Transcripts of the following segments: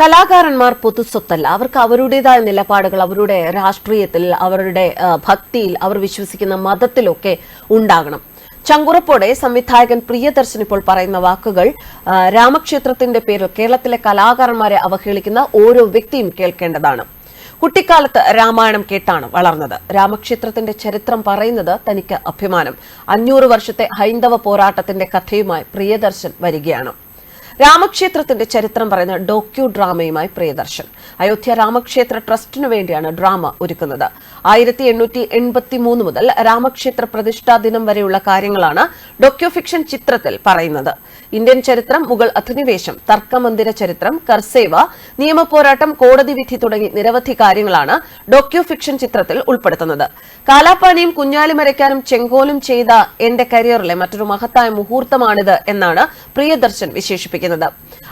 കലാകാരന്മാർ പൊതുസ്വത്തല്ല. അവർക്ക് അവരുടേതായ നിലപാടുകൾ അവരുടെ രാഷ്ട്രീയത്തിൽ അവരുടെ ഭക്തിയിൽ അവർ വിശ്വസിക്കുന്ന മതത്തിലൊക്കെ ഉണ്ടാകണം. ചങ്കുറപ്പോടെ സംവിധായകൻ പ്രിയദർശൻ ഇപ്പോൾ പറയുന്ന വാക്കുകൾ രാമക്ഷേത്രത്തിന്റെ പേരിൽ കേരളത്തിലെ കലാകാരന്മാരെ അവഹേളിക്കുന്ന ഓരോ വ്യക്തിയും കേൾക്കേണ്ടതാണ്. കുട്ടിക്കാലത്ത് രാമായണം കേട്ടാണ് വളർന്നത്. രാമക്ഷേത്രത്തിന്റെ ചരിത്രം പറയുന്നത് തനിക്ക് അഭിമാനം. അഞ്ഞൂറ് വർഷത്തെ ഹൈന്ദവ പോരാട്ടത്തിന്റെ കഥയുമായി പ്രിയദർശൻ വരികയാണ്. രാമക്ഷേത്രത്തിന്റെ ചരിത്രം പറയുന്ന ഡോക്യു ഡ്രാമയുമായി പ്രിയദർശൻ. അയോധ്യ രാമക്ഷേത്ര ട്രസ്റ്റിനു വേണ്ടിയാണ് ഡ്രാമ ഒരുക്കുന്നത്. ആയിരത്തി എണ്ണൂറ്റി എൺപത്തി മൂന്ന് മുതൽ രാമക്ഷേത്ര പ്രതിഷ്ഠാ ദിനം വരെയുള്ള കാര്യങ്ങളാണ് ഡോക്യു ഫിക്ഷൻ ചിത്രത്തിൽ പറയുന്നത്. ഇന്ത്യൻ ചരിത്രം മുഗൾ അധിനിവേശം തർക്കമന്ദിര ചരിത്രം കർസേവ നിയമപോരാട്ടം കോടതി വിധി തുടങ്ങി നിരവധി കാര്യങ്ങളാണ് ഡോക്യു ഫിക്ഷൻ ചിത്രത്തിൽ ഉൾപ്പെടുത്തുന്നത്. കാലാപ്പാനിയും കുഞ്ഞാലിമരയ്ക്കാനും ചെങ്കോലും ചെയ്ത എന്റെ കരിയറിലെ മറ്റൊരു മഹത്തായ മുഹൂർത്തമാണിത് എന്നാണ് പ്രിയദർശൻ വിശേഷിപ്പിക്കുന്നത്.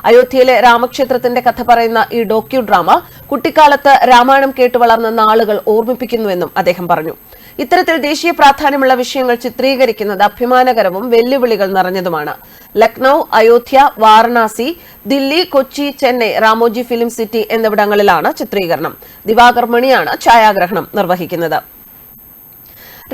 അയോധ്യയിലെ രാമക്ഷേത്രത്തിന്റെ കഥ പറയുന്ന ഈ ഡോക്യു ഡ്രാമ കുട്ടിക്കാലത്ത് രാമായണം കേട്ടു വളർന്ന നാളുകൾ ഓർമ്മിപ്പിക്കുന്നുവെന്നും അദ്ദേഹം പറഞ്ഞു. ഇത്തരത്തിൽ ദേശീയ പ്രാധാന്യമുള്ള വിഷയങ്ങൾ ചിത്രീകരിക്കുന്നത് അഭിമാനകരവും വെല്ലുവിളികൾ നിറഞ്ഞതുമാണ്. ലക്നൌ അയോധ്യ വാരണാസി ദില്ലി കൊച്ചി ചെന്നൈ രാമോജി ഫിലിം സിറ്റി എന്നിവിടങ്ങളിലാണ് ചിത്രീകരണം. ദിവാകർ മണിയാണ് ഛായാഗ്രഹണം നിർവഹിക്കുന്നത്.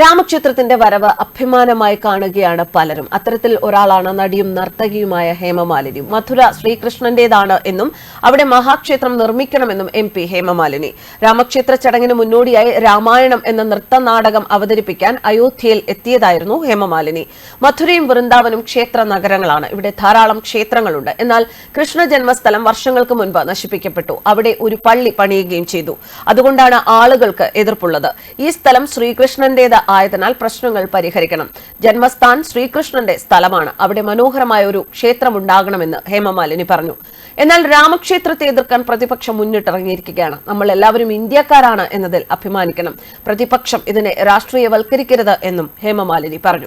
രാമക്ഷേത്രത്തിന്റെ വരവ് അഭിമാനമായി കാണുകയാണ് പലരും. അത്തരത്തിൽ ഒരാളാണ് നടിയും നർത്തകിയുമായ ഹേമമാലിനി. മധുര ശ്രീകൃഷ്ണന്റേതാണ് എന്നും അവിടെ മഹാക്ഷേത്രം നിർമ്മിക്കണമെന്നും എം പി ഹേമമാലിനി. രാമക്ഷേത്ര ചടങ്ങിന് മുന്നോടിയായി രാമായണം എന്ന നൃത്ത നാടകം അവതരിപ്പിക്കാൻ അയോധ്യയിൽ എത്തിയതായിരുന്നു ഹേമമാലിനി. മധുരയും വൃന്ദാവനും ക്ഷേത്ര നഗരങ്ങളാണ്. ഇവിടെ ധാരാളം ക്ഷേത്രങ്ങളുണ്ട്. എന്നാൽ കൃഷ്ണ ജന്മസ്ഥലം വർഷങ്ങൾക്ക് മുൻപ് നശിപ്പിക്കപ്പെട്ടു. അവിടെ ഒരു പള്ളി പണിയുകയും ചെയ്തു. അതുകൊണ്ടാണ് ആളുകൾക്ക് എതിർപ്പുള്ളത്. ഈ സ്ഥലം ശ്രീകൃഷ്ണന്റേത് ആയതിനാൽ പ്രശ്നങ്ങൾ പരിഹരിക്കണം. ജന്മസ്ഥാൻ ശ്രീകൃഷ്ണന്റെ സ്ഥലമാണ്. അവിടെ മനോഹരമായ ഒരു ക്ഷേത്രമുണ്ടാകണമെന്ന് ഹേമമാലിനി പറഞ്ഞു. എന്നാൽ രാമക്ഷേത്രത്തെ എതിർക്കാൻ പ്രതിപക്ഷം മുന്നിട്ടിറങ്ങിയിരിക്കുകയാണ്. നമ്മൾ എല്ലാവരും ഇന്ത്യക്കാരാണ് എന്നതിൽ അഭിമാനിക്കണം. പ്രതിപക്ഷം ഇതിനെ രാഷ്ട്രീയവൽക്കരിക്കരുത് എന്നും ഹേമമാലിനി പറഞ്ഞു.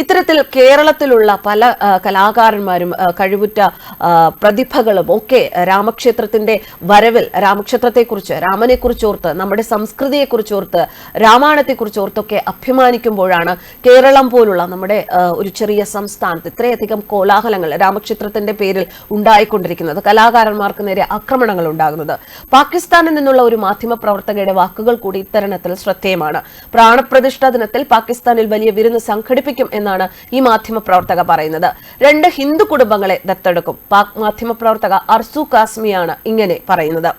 ഇത്തരത്തിൽ കേരളത്തിലുള്ള പല കലാകാരന്മാരും കഴിവുറ്റ പ്രതിഭകളും ഒക്കെ രാമക്ഷേത്രത്തിന്റെ വരവിൽ രാമക്ഷേത്രത്തെക്കുറിച്ച് രാമനെ കുറിച്ചോർത്ത് നമ്മുടെ സംസ്കൃതിയെ കുറിച്ചോർത്ത് രാമായണത്തെ കുറിച്ചോർത്തൊക്കെ അഭിമാനിക്കുമ്പോഴാണ് കേരളം പോലുള്ള നമ്മുടെ ഒരു ചെറിയ സംസ്ഥാനത്ത് ഇത്രയധികം കോലാഹലങ്ങൾ രാമക്ഷേത്രത്തിന്റെ പേരിൽ ഉണ്ടായിക്കൊണ്ടിരിക്കുന്നത്. കലാകാരന്മാർക്ക് നേരെ ആക്രമണങ്ങൾ ഉണ്ടാകുന്നത്. പാകിസ്ഥാനിൽ നിന്നുള്ള ഒരു മാധ്യമ പ്രവർത്തകയുടെ വാക്കുകൾ കൂടി ഇത്തരണത്തിൽ ശ്രദ്ധേയമാണ്. പ്രാണപ്രതിഷ്ഠാ ദിനത്തിൽ പാകിസ്ഥാനിൽ വലിയ വിരുന്ന് സംഘടിപ്പിക്കും എന്നാണ് ഈ മാധ്യമ പ്രവർത്തക പറയുന്നത്. രണ്ട് ഹിന്ദു കുടുംബങ്ങളെ ദത്തെടുക്കും. പാക് മാധ്യമ പ്രവർത്തക അർസു കാസ്മിയാണ് ഇങ്ങനെ പറയുന്നത്.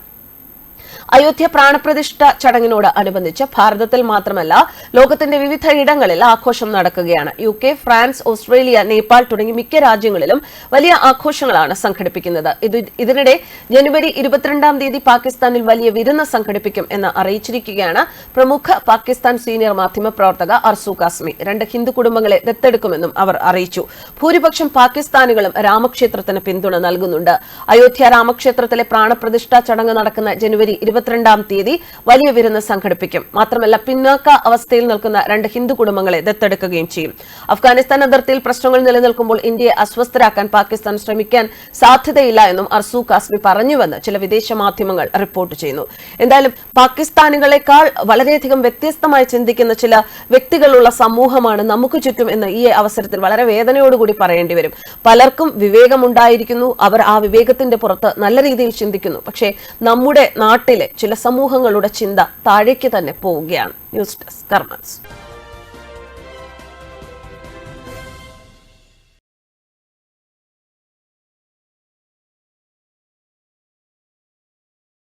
അയോധ്യ പ്രാണപ്രതിഷ്ഠ ചടങ്ങിനോട് അനുബന്ധിച്ച് ഭാരതത്തിൽ മാത്രമല്ല ലോകത്തിന്റെ വിവിധ ഇടങ്ങളിൽ ആഘോഷം നടക്കുകയാണ്. U K France Australia Nepal തുടങ്ങി മിക്ക രാജ്യങ്ങളിലും വലിയ ആഘോഷങ്ങളാണ് സംഘടിപ്പിക്കുന്നത്. ഇത് ഇതിനിടെ ജനുവരി ഇരുപത്തിരണ്ടാം തീയതി പാകിസ്ഥാനിൽ വലിയ വിരുന്ന് സംഘടിപ്പിക്കും എന്ന് അറിയിച്ചിരിക്കുകയാണ് പ്രമുഖ പാകിസ്ഥാൻ സീനിയർ മാധ്യമ പ്രവർത്തക അർസു കാസ്മി രണ്ട് ഹിന്ദു കുടുംബങ്ങളെ ദത്തെടുക്കുമെന്നും അവർ അറിയിച്ചു. ഭൂരിപക്ഷം പാകിസ്ഥാനികളും രാമക്ഷേത്രത്തിന് പിന്തുണ നൽകുന്നുണ്ട്. അയോധ്യ രാമക്ഷേത്രത്തിലെ പ്രാണപ്രതിഷ്ഠാ ചടങ്ങ് നടക്കുന്ന ജനുവരി ഇരുപത്തിരണ്ടാം തീയതി വലിയ വിരുന്ന് സംഘടിപ്പിക്കും. മാത്രമല്ല പിന്നാക്ക അവസ്ഥയിൽ നിൽക്കുന്ന രണ്ട് ഹിന്ദു കുടുംബങ്ങളെ ദത്തെടുക്കുകയും ചെയ്യും. അഫ്ഗാനിസ്ഥാൻ അതിർത്തിയിൽ പ്രശ്നങ്ങൾ നിലനിൽക്കുമ്പോൾ ഇന്ത്യയെ അസ്വസ്ഥരാക്കാൻ പാകിസ്ഥാൻ ശ്രമിക്കാൻ സാധ്യതയില്ല എന്നും അർസു കാസ്മി പറഞ്ഞുവെന്ന് ചില വിദേശ മാധ്യമങ്ങൾ റിപ്പോർട്ട് ചെയ്യുന്നു. എന്തായാലും പാകിസ്ഥാനികളെക്കാൾ വളരെയധികം വ്യത്യസ്തമായി ചിന്തിക്കുന്ന ചില വ്യക്തികളുള്ള സമൂഹമാണ് നമുക്ക് ചുറ്റും എന്ന് ഈ അവസരത്തിൽ വളരെ വേദനയോടുകൂടി പറയേണ്ടി വരും. പലർക്കും വിവേകമുണ്ടായിരിക്കുന്നു. അവർ ആ വിവേകത്തിന്റെ പുറത്ത് നല്ല രീതിയിൽ ചിന്തിക്കുന്നു. പക്ഷേ നമ്മുടെ നാട്ടിലെ ചില സമൂഹങ്ങളുടെ ചിന്ത താഴേക്ക് തന്നെ പോവുകയാണ്. News desk കർമ്മൻസ്.